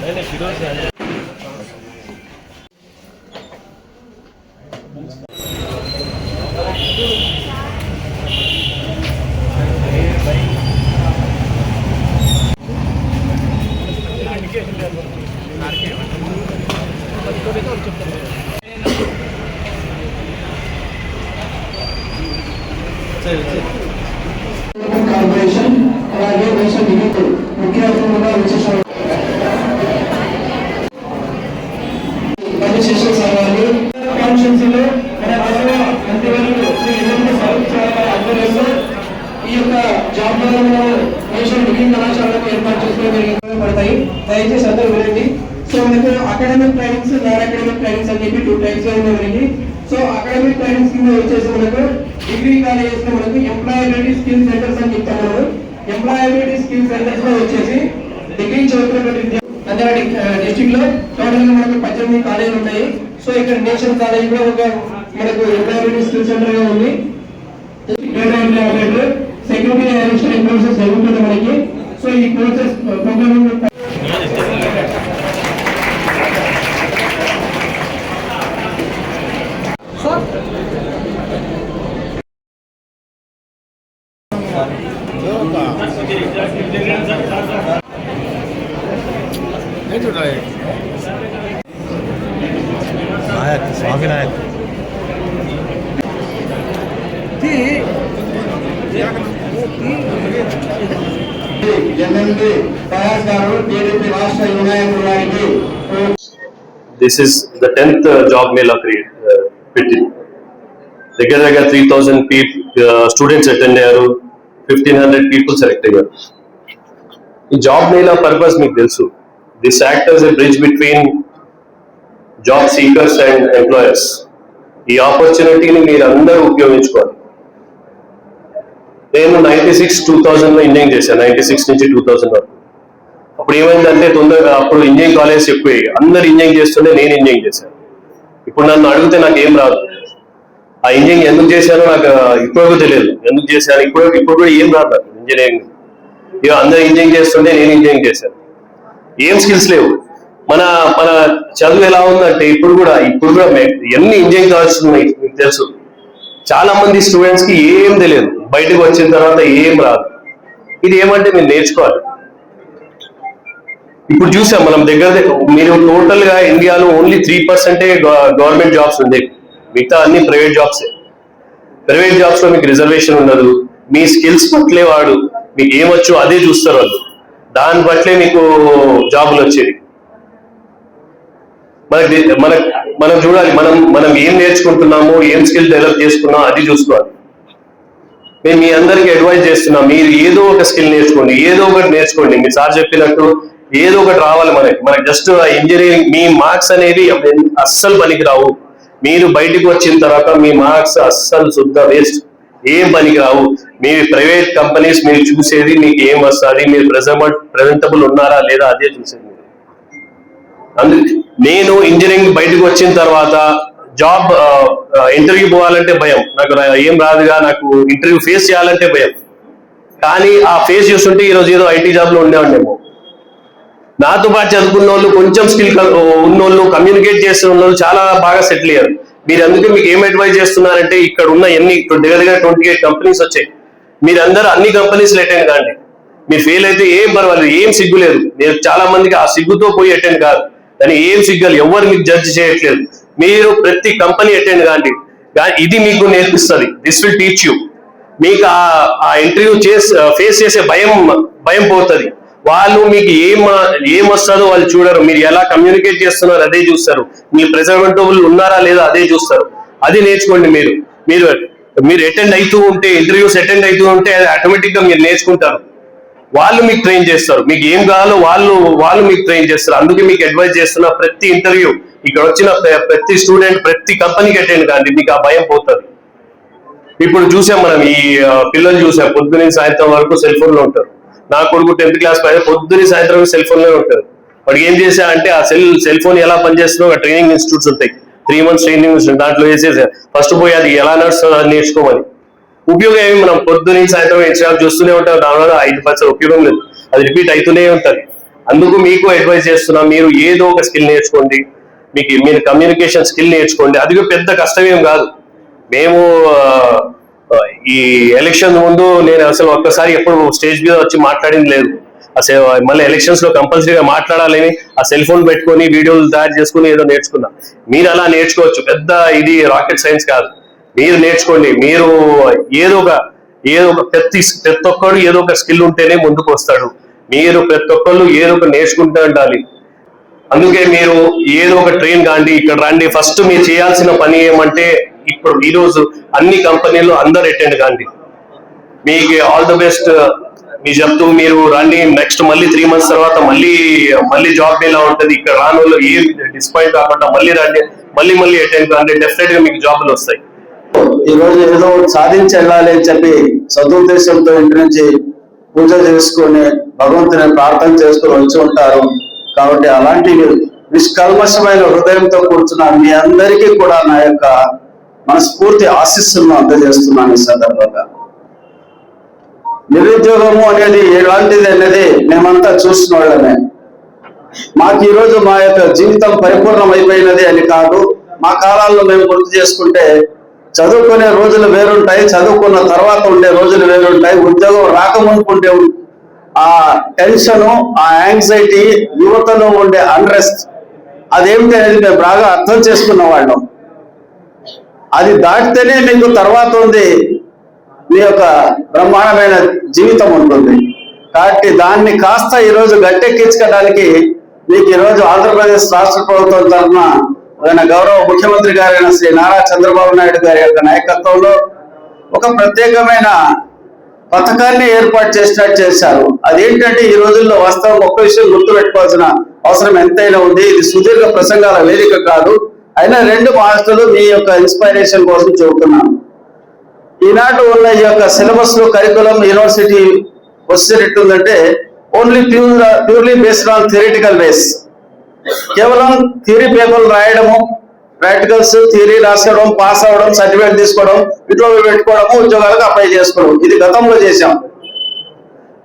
네네, 기도하세요. అని చెప్పి so academic trainings కింద వచ్చేసి మనకు డిగ్రీ కాలేజెస్లో మనకు ఎంప్లాయబిలిటీ స్కిల్ సెంటర్స్ అని చెప్తాం ఎంప్లాయబిలిటీ స్కిల్ సెంటర్స్లో వచ్చేసి డిగ్రీ చదువుతున్నటువంటి విద్య- నంద్యాల డిస్ట్రిక్ట్లో టోటల్గా మనకు పద్దెనిమిది కాలేజీలు ఉన్నాయి. సో ఇక్కడ నేషనల్ కాలేజ్ కూడా ఒక మనకు ఎంప్లాయబిలిటీ స్కిల్ సెంటర్గా ఉంది. సెక్యూరిటీ అసిస్టెంట్ కోర్సెస్ జరుగుతుంది మనకి. సో ఈ కోర్సెస్ ప్రోగ్రామింగ్ నాయక్ స్వామి నాయక్ ఎన్ఎండి ప్రయాస్ గారు టీడీపీ రాష్ట్ర యువనాయకుడు గారికి this is the 10th uh, job mail create uh, పెట్టింది దగ్గర దగ్గర three thousand peep students attend అయ్యారు ఫిఫ్టీన్ హండ్రెడ్ పీపుల్ సెలెక్ట్ అయ్యారు ఈ జాబ్ మేళా పర్పస్ మీకు తెలుసు. This actors a bridge between job seekers and employers ఈ ఆపర్చునిటీని మీరు అందరూ ఉపయోగించుకోవాలి నేను నైన్టీ సిక్స్ టూ థౌజండ్లో ఇంజనీరింగ్ చేశాను నైన్టీ సిక్స్ నుంచి టూ థౌజండ్ వరకు. అప్పుడు ఏమైందంటే తొందరగా అప్పుడు ఇంజనీరింగ్ కాలేజ్ ఎక్కువ అందరు ఇంజనీరింగ్ చేస్తుంటే నేను ఇంజనీరింగ్ చేశాను ఇప్పుడు నన్ను అడిగితే నాకు ఏం రాదు. ఆ ఇంజనీరింగ్ ఎందుకు చేశానో నాకు ఇప్పుడు తెలియదు. ఎందుకు చేశాను ఇప్పుడు ఇప్పుడు కూడా ఏం రాదు ఇంజనీరింగ్. ఇక అందరు ఇంజనీరింగ్ చేస్తుంటే నేను ఇంజనీరింగ్ చేశాను. ఏం స్కిల్స్ లేవు. మన మన చదువు ఎలా ఉందంటే ఇప్పుడు కూడా ఇప్పుడు కూడా ఎన్ని ఇంజనీరింగ్ కాలేజెస్ ఉన్నాయి మీకు తెలుసు. చాలా మంది స్టూడెంట్స్కి ఏం తెలియదు. బయటకు వచ్చిన తర్వాత ఏం రాదు. ఇది ఏమంటే మీరు నేర్చుకోవాలి. ఇప్పుడు చూసాం మనం దగ్గర దగ్గర- మీరు టోటల్గా ఇండియాలో ఓన్లీ త్రీ పర్సెంటే గవర్నమెంట్ జాబ్స్ ఉండేవి మిగతా అన్ని ప్రైవేట్ జాబ్స్ ప్రైవేట్ జాబ్స్లో మీకు రిజర్వేషన్ ఉండదు మీ స్కిల్స్ పట్లే వాడు మీకు ఏమొచ్చు అదే చూస్తారు వాళ్ళు. దాని బట్లే మీకు జాబులు వచ్చేది మనకి మన మనం చూడాలి మనం మనం ఏం నేర్చుకుంటున్నామో ఏం స్కిల్ డెవలప్ చేసుకున్నామో అది చూసుకోవాలి. నేను మీ అందరికి అడ్వైజ్ చేస్తున్నా మీరు ఏదో ఒక స్కిల్ నేర్చుకోండి ఏదో ఒకటి నేర్చుకోండి. మీ సార్ చెప్పినట్టు ఏదో ఒకటి రావాలి మనకి. మనకి జస్ట్ ఇంజనీరింగ్ మీ మార్క్స్ అనేవి అస్సలు పనికి రావు మీరు బయటకు వచ్చిన తర్వాత మీ మార్క్స్ అస్సలు శుద్ధ వేస్ట్. ఏం పనికి రావు. మీ ప్రైవేట్ కంపెనీస్ మీరు చూసేది మీకు ఏం వస్తుంది? మీరు ప్రెసెంట్ ప్రెజెంటబుల్ ఉన్నారా లేదా అదే చూసేది మీరు. అందుకే నేను ఇంజనీరింగ్ బయటకు వచ్చిన తర్వాత జాబ్ ఇంటర్వ్యూ పోవాలంటే భయం. నాకు ఏం రాదుగా నాకు ఇంటర్వ్యూ ఫేస్ చేయాలంటే భయం. కానీ ఆ ఫేస్ చూస్తుంటే ఈ ఏదో ఐటీ జాబ్లో ఉండేవాడినేమో. నాతో పాటు చదువుకున్న వాళ్ళు కొంచెం స్కిల్ ఉన్నోళ్ళు కమ్యూనికేట్ చేస్తున్న వాళ్ళు చాలా బాగా సెటిల్ అయ్యారు. మీరు అందుకే మీకు ఏం అడ్వైజ్ చేస్తున్నారంటే ఇక్కడ ఉన్న ఎన్ని దగ్గర దగ్గర ట్వంటీ ఎయిట్ కంపెనీస్ వచ్చాయి. మీరందరూ అన్ని కంపెనీస్ అటెండ్ కాండి. మీరు ఫెయిల్ అయితే ఏం పర్వాలేదు ఏం సిగ్గు లేదు. నేను చాలా మందికి ఆ సిగ్గుతో పోయి అటెండ్ కాదు. కానీ ఏం సిగ్గాలి ఎవరు మీకు జడ్జ్ చేయట్లేదు. మీరు ప్రతి కంపెనీ అటెండ్ కాండి. ఇది మీకు నేర్పిస్తుంది. దిస్ విల్ టీచ్ యూ మీకు ఆ ఆ ఇంటర్వ్యూ చేసి ఫేస్ చేసే భయం భయం పోతుంది. వాళ్ళు మీకు ఏం ఏం వస్తుందో వాళ్ళు చూడరు. మీరు ఎలా కమ్యూనికేట్ చేస్తున్నారు అదే చూస్తారు. మీ ప్రెజెంటబుల్ ఉన్నారా లేదా అదే చూస్తారు. అది నేర్చుకోండి మీరు. మీరు మీరు అటెండ్ అవుతూ ఉంటే ఇంటర్వ్యూస్ అటెండ్ అవుతూ ఉంటే అది ఆటోమేటిక్గా మీరు నేర్చుకుంటారు. వాళ్ళు మీకు ట్రైన్ చేస్తారు. మీకు ఏం కావాలో వాళ్ళు వాళ్ళు మీకు ట్రైన్ చేస్తారు. అందుకే మీకు అడ్వైజ్ చేస్తున్న ప్రతి ఇంటర్వ్యూ ఇక్కడ వచ్చిన ప్ర- ప్రతి స్టూడెంట్ ప్రతి కంపెనీకి అటెండ్ కాండి. మీకు ఆ భయం పోతుంది. ఇప్పుడు చూసాం మనం ఈ పిల్లలు చూసాం. పొద్దున సాయంత్రం వరకు సెల్ ఫోన్లో ఉంటారు. నా కొడుకు టెన్త్ క్లాస్ పైన పొద్దున సాయంత్రం సెల్ ఫోన్లో ఉంటారు వాడికి ఏం చేశా అంటే ఆ సెల్ సెల్ ఫోన్ ఎలా పనిచేస్తుందో ట్రైనింగ్ ఇన్స్టిట్యూట్స్ ఉంటాయి. త్రీ మంత్స్ ట్రైనింగ్ ఇన్స్టిట్యూట్ దాంట్లో వేసేసా ఫస్ట్ పోయి అది ఎలా నడుస్తుందో అది నేర్చుకోమని. ఉపయోగం ఏమి? మనం పొద్దున సాయంత్రం ఇన్స్టాగ్రామ్ చూస్తూనే ఉంటాం. దానివల్ల ఐదు పర్సెంట్ ఉపయోగం లేదు. అది రిపీట్ అవుతూనే ఉంటుంది. అందుకు మీకు అడ్వైజ్ చేస్తున్నా మీరు ఏదో ఒక స్కిల్ నేర్చుకోండి. మీకు మీరు కమ్యూనికేషన్ స్కిల్ నేర్చుకోండి. అది కూడా పెద్ద కష్టమేం కాదు. మేము ఈ ఎలక్షన్ ముందు నేను అసలు ఒక్కసారి ఎప్పుడు స్టేజ్ మీద వచ్చి మాట్లాడింది లేదు. అసలు మళ్ళీ ఎలక్షన్స్లో కంపల్సరీగా మాట్లాడాలని ఆ సెల్ ఫోన్ పెట్టుకొని వీడియోలు తయారు చేసుకుని ఏదో నేర్చుకున్నా. మీరు అలా నేర్చుకోవచ్చు. పెద్ద ఇది రాకెట్ సైన్స్ కాదు. మీరు నేర్చుకోండి. మీరు ఏదో ఒక ఏదో ఒక ప్రతి ప్రతి ఒక్కరు ఏదో ఒక స్కిల్ ఉంటేనే ముందుకు వస్తాడు. మీరు ప్రతి ఒక్కళ్ళు ఏదో ఒక నేర్చుకుంటూ ఉండాలి. అందుకే మీరు ఏదో ఒక ట్రైన్ కాండి ఇక్కడ రండి. ఫస్ట్ మీరు చేయాల్సిన పని ఏమంటే ఇప్పుడు ఈ రోజు అన్ని కంపెనీలు అందరు అటెండ్ కాండి. మీకు ఆల్ ద బెస్ట్ మీ చెప్తూ మీరు రండి నెక్స్ట్ మళ్ళీ త్రీ మంత్స్ తర్వాత మళ్ళీ మళ్ళీ జాబ్ ఎలా ఉంటుంది. ఇక్కడ రాను ఏ డిస్పాయింట్ కాకుండా మళ్ళీ రండి మళ్ళీ మళ్ళీ అటెండ్ కాండి. డెఫినెట్గా మీకు జాబ్లు వస్తాయి. ఈ రోజు ఏదో సాధించి వెళ్ళాలి అని చెప్పి సదుద్దేశంతో ఇంటి నుంచి పూజ చేసుకొని భగవంతుని ప్రార్థన చేసుకుని వచ్చి ఉంటారు. కాబట్టి అలాంటి నిష్కల్మషమైన హృదయంతో కూర్చున్న మీ అందరికీ కూడా నా యొక్క మనస్ఫూర్తి ఆశీస్సులను అందజేస్తున్నాను ఈ సందర్భంగా. నిరుద్యోగము అనేది ఎలాంటిది అనేది మేమంతా చూసిన వాళ్ళమే. మాకు ఈరోజు మా యొక్క జీవితం పరిపూర్ణం అయిపోయినది అని కాదు మా కాలాల్లో మేము గుర్తు చేసుకుంటే చదువుకునే రోజులు వేరుంటాయి చదువుకున్న తర్వాత ఉండే రోజులు వేరుంటాయి ఉద్యోగం రాకముందుకుంటే ఆ టెన్షను ఆ యాంగ్జైటీ యువతలో ఉండే అన్రెస్ట్ అదేమిటి అనేది మేము బాగా అర్థం చేసుకున్న వాళ్ళం. అది దాటితేనే మీకు తర్వాత ఉంది మీ యొక్క బ్రహ్మాండమైన జీవితం ఉంటుంది. కాబట్టి దాన్ని కాస్త ఈరోజు గట్టెక్కించుకోవడానికి మీకు ఈరోజు ఆంధ్రప్రదేశ్ రాష్ట్ర ప్రభుత్వం తరఫున ఆయన గౌరవ ముఖ్యమంత్రి గారైన శ్రీ నారా చంద్రబాబు నాయుడు గారి యొక్క నాయకత్వంలో ఒక ప్రత్యేకమైన పథకాన్ని ఏర్పాటు చేసినట్టు చేశారు. అదేంటంటే ఈ రోజుల్లో వాస్తవం ఒక్క విషయం గుర్తు పెట్టుకోవాల్సిన అవసరం ఎంతైనా ఉంది. ఇది సుదీర్ఘ ప్రసంగాల వేదిక కాదు. అయినా రెండు మాస్టర్లు మీ యొక్క ఇన్స్పైరేషన్ కోసం చెబుతున్నాను. ఈనాటి ఉన్న ఈ యొక్క సిలబస్లో curriculum university వచ్చేటట్టుందంటే only pure purely based on theoretical base కేవలం థియరీ పేపర్లు రాయడము ప్రాక్టికల్స్ థియరీ రాసుకోవడం పాస్ అవ్వడం సర్టిఫికేట్ తీసుకోవడం ఇంట్లో పెట్టుకోవడము ఉద్యోగాలకు అప్లై చేసుకోవడం. ఇది గతంలో చేశాం.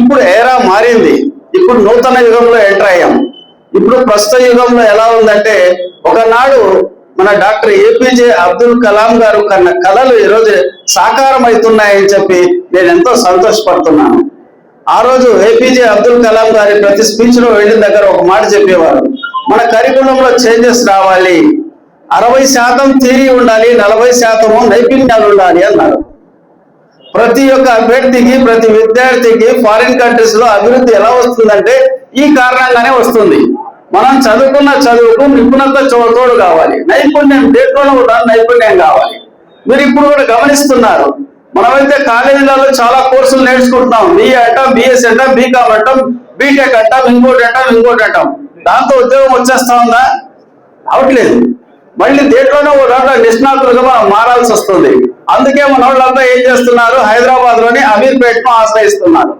ఇప్పుడు ఏరా మారింది. ఇప్పుడు నూతన యుగంలో ఎంటర్ అయ్యాం. ఇప్పుడు ప్రస్తుత యుగంలో ఎలా ఉందంటే ఒకనాడు మన డాక్టర్ ఏపీజే అబ్దుల్ కలాం గారు కన్న కళలు ఈరోజు సాకారం అవుతున్నాయని చెప్పి నేను ఎంతో సంతోషపడుతున్నాను. ఆ రోజు ఏపీజే అబ్దుల్ కలాం గారి ప్రతి స్పీచ్లో వెళ్ళిన దగ్గర ఒక మాట చెప్పేవారు. మన కరికులంలో చేంజెస్ రావాలి. అరవై శాతం థియరీ ఉండాలి నలభై శాతము నైపుణ్యాలు ఉండాలి అన్నారు. ప్రతి ఒక్క అభ్యర్థికి ప్రతి విద్యార్థికి ఫారిన్ కంట్రీస్లో అభివృద్ధి ఎలా వస్తుందంటే ఈ కారణంగానే వస్తుంది. మనం చదువుకున్న చదువుకు నిపుణత చో- తోడు కావాలి. నైపుణ్యం దేంట్లోనూ కూడా నైపుణ్యం కావాలి. మీరు ఇప్పుడు కూడా గమనిస్తున్నారు. మనమైతే కాలేజీలలో చాలా కోర్సులు నేర్చుకుంటున్నాం. బిఏ అంటాం బిఎస్ అంటాం బీకామ్ అంటాం బీటెక్ అంటాం ఇంకోటి అంటాం ఇంకోటి అంటాం. దాంతో ఉద్యోగం వచ్చేస్తా ఉందా? అవట్లేదు. మళ్ళీ దేంట్లోనే ఒక దాంట్లో నిష్ణాతులుగా మనం మారాల్సి వస్తుంది. అందుకే మన వాళ్ళంతా ఏం చేస్తున్నారు? హైదరాబాద్లోని అమీర్పేట్ను ఆశ్రయిస్తున్నారు.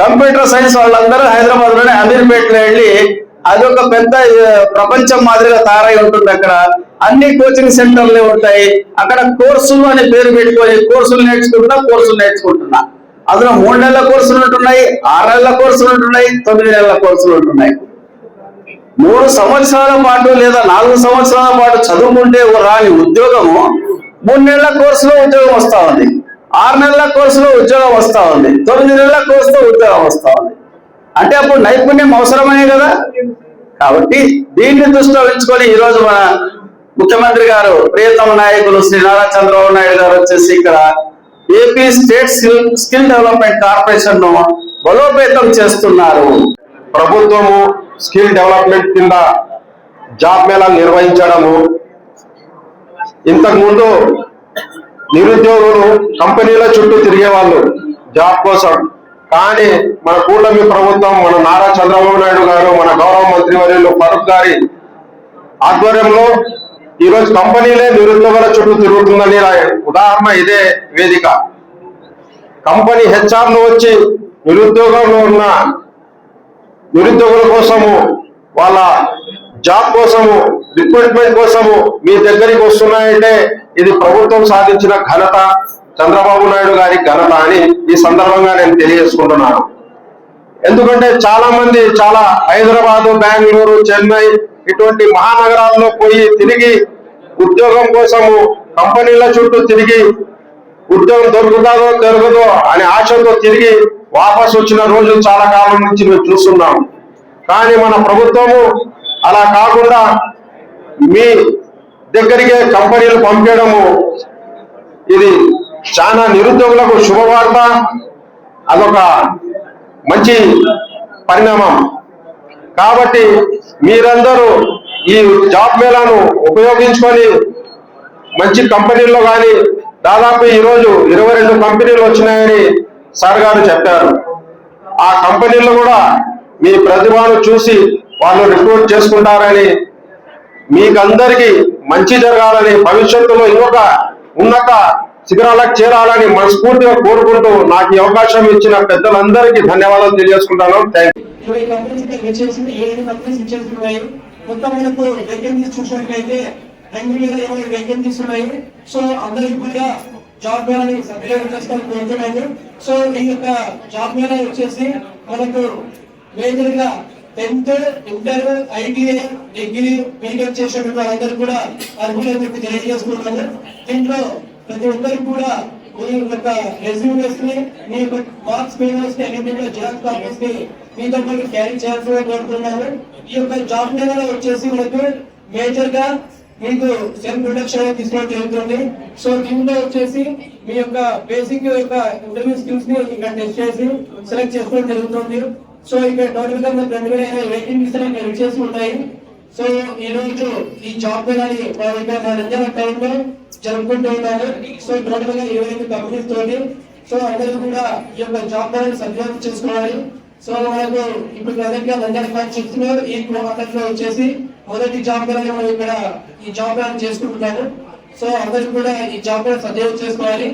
కంప్యూటర్ సైన్స్ వాళ్ళందరూ హైదరాబాద్లోని అమీర్పేటలో వెళ్ళి అదొక పెద్ద ప్రపంచం మాదిరిగా తయారై ఉంటుంది అక్కడ. అన్ని కోచింగ్ సెంటర్లే ఉంటాయి. అక్కడ కోర్సులు అనే పేరు పెట్టుకొని కోర్సులు నేర్చుకుంటున్నా కోర్సులు నేర్చుకుంటున్నా. అందులో మూడు నెలల కోర్సులు ఉంటున్నాయి ఆరు నెలల కోర్సులు ఉంటున్నాయి తొమ్మిది నెలల కోర్సులు ఉంటున్నాయి. మూడు సంవత్సరాల పాటు లేదా నాలుగు సంవత్సరాల పాటు చదువుకుంటే ఓ రాని ఉద్యోగము మూడు నెలల కోర్సులో ఉద్యోగం వస్తా ఉంది. ఆరు నెలల కోర్సులో ఉద్యోగం వస్తా ఉంది. తొమ్మిది నెలల కోర్సులో ఉద్యోగం వస్తా ఉంది. అంటే అప్పుడు నైపుణ్యం అవసరమే కదా? కాబట్టి దీన్ని దృష్టిలో ఉంచుకొని ఈ రోజు మన ముఖ్యమంత్రి గారు ప్రియతమ నాయకులు శ్రీ నారా చంద్రబాబు నాయుడు గారు వచ్చేసి ఇక్కడ AP state skill skill development కార్పొరేషన్ను బలోపేతం చేస్తున్నారు. ప్రభుత్వము స్కిల్ డెవలప్మెంట్ కింద జాబ్ మేళాలు నిర్వహించడము. ఇంతకు ముందు నిరుద్యోగులు కంపెనీల చుట్టూ తిరిగేవాళ్ళు జాబ్ కోసం. కానీ మన కూటమి ప్రభుత్వం మన నారా చంద్రబాబు నాయుడు గారు మన గౌరవ మంత్రి వర్యులు ఫరూక్ గారి ఆధ్వర్యంలో ఈరోజు కంపెనీలే నిరుద్యోగుల చుట్టూ తిరుగుతుందని ఉదాహరణ ఇదే వేదిక. కంపెనీ హెచ్ఆర్లు వచ్చి నిరుద్యోగంలో ఉన్న నిరుద్యోగుల కోసము వాళ్ళ జాబ్ కోసము రిక్రూట్మెంట్ కోసము మీ దగ్గరికి వస్తున్నాయంటే ఇది ప్రభుత్వం సాధించిన ఘనత. చంద్రబాబు నాయుడు గారి ఘనత అని ఈ సందర్భంగా నేను తెలియజేసుకుంటున్నాను. ఎందుకంటే చాలా మంది చాలా హైదరాబాద్ బెంగళూరు చెన్నై ఇటువంటి మహానగరాల్లో పోయి తిరిగి ఉద్యోగం కోసము కంపెనీల చుట్టూ తిరిగి ఉద్యోగం దొరుకుతుందో దొరకదో అనే ఆశతో తిరిగి వాపస్ వచ్చిన రోజులు చాలా కాలం నుంచి మేము చూస్తున్నాం. కానీ మన ప్రభుత్వము అలా కాకుండా మీ దగ్గరికే కంపెనీలు పంపించడము ఇది చాలా నిరుద్యోగులకు శుభవార్త. అదొక మంచి పరిణామం. కాబట్టి మీరందరూ ఈ జాబ్ మేళాను ఉపయోగించుకొని మంచి కంపెనీల్లో కానీ దాదాపు ఈరోజు ఇరవై రెండు కంపెనీలు వచ్చినాయని సార్ గారు చెప్పారు. ఆ కంపెనీలు కూడా మీ ప్రతిభను చూసి వాళ్ళు రిక్రూట్ చేసుకుంటారని మీకందరికీ మంచి జరగాలని భవిష్యత్తులో ఇంకొక ఉన్నత శిఖరాలకు చేరాలని మనస్ఫూర్తిగా కోరుకుంటూ నాకు ఈ అవకాశం ఇచ్చిన పెద్దలందరికీ ధన్యవాదాలు తెలియజేసుకుంటాను. థ్యాంక్ యూ మొత్తం మనకు వేకెన్సీస్ చూసినట్లయితే రెండు వేల ఇరవై వేకెన్సీస్ ఉన్నాయి సో అందరికి కూడా జాబ్ మేళని సద్వినియోగం చేసుకోవాలని కోరుతున్నాను. సో ఈ యొక్క జాబ్ మేళ వచ్చేసి మనకు మేజర్గా tenth inter ITI degree BTech చేసిన వాళ్ళందరూ కూడా అర్హులని చెప్పి తెలియజేసుకుంటున్నాను దీంట్లో ప్రతి ఒక్కరికి కూడా మీ యొక్క రెజ్యూమేస్ని మీ యొక్క మార్క్స్ పేపర్స్ని అన్నింటి జిరాక్స్ కాపీస్ని మీతో పాటు క్యారీ చేయాల్సిందిగా కోరుతున్నాను ఈ యొక్క జాబ్ లెవెల్ వచ్చేసి మనకు మేజర్గా మీకు సెల్ఫ్ ప్రొడక్షన్ తీసుకోవడం జరుగుతుంది. సో దీంట్లో వచ్చేసి మీ యొక్క బేసిక్ యొక్క ఇంటర్వ్యూ స్కిల్స్ని ఇక్కడ టెస్ట్ చేసి సెలెక్ట్ చేసుకోవడం జరుగుతుంది. సో ఇక్కడ టోటల్గా మనకు రెండు వేల ఇరవై వేకెన్సీస్ అనేవి వచ్చేసి ఉంటాయి. సో ఈ రోజు ఈ జాబ్ కానీ మా దగ్గర మా రంజాన్ టైంలో జరుపుకుంటూ ఉన్నారు. సో టోటల్గా ఇరవై ఐదు కంపెనీస్ తోటి సో అందరూ కూడా ఈ యొక్క జాబ్ అనేది సద్వినియోగం చేసుకోవాలి. సో మనకు ఇప్పుడు ప్రజెంట్గా లండన్ కాన్స్టిట్యూట్స్లో ఈ లో వచ్చేసి మొదటి జాబ్ మేళని మనం ఇక్కడ ఈ జాబ్ మేళని చేసుకుంటున్నాము సో అందరూ కూడా ఈ జాబ్ అనేది సద్వినియోగం చేసుకోవాలి.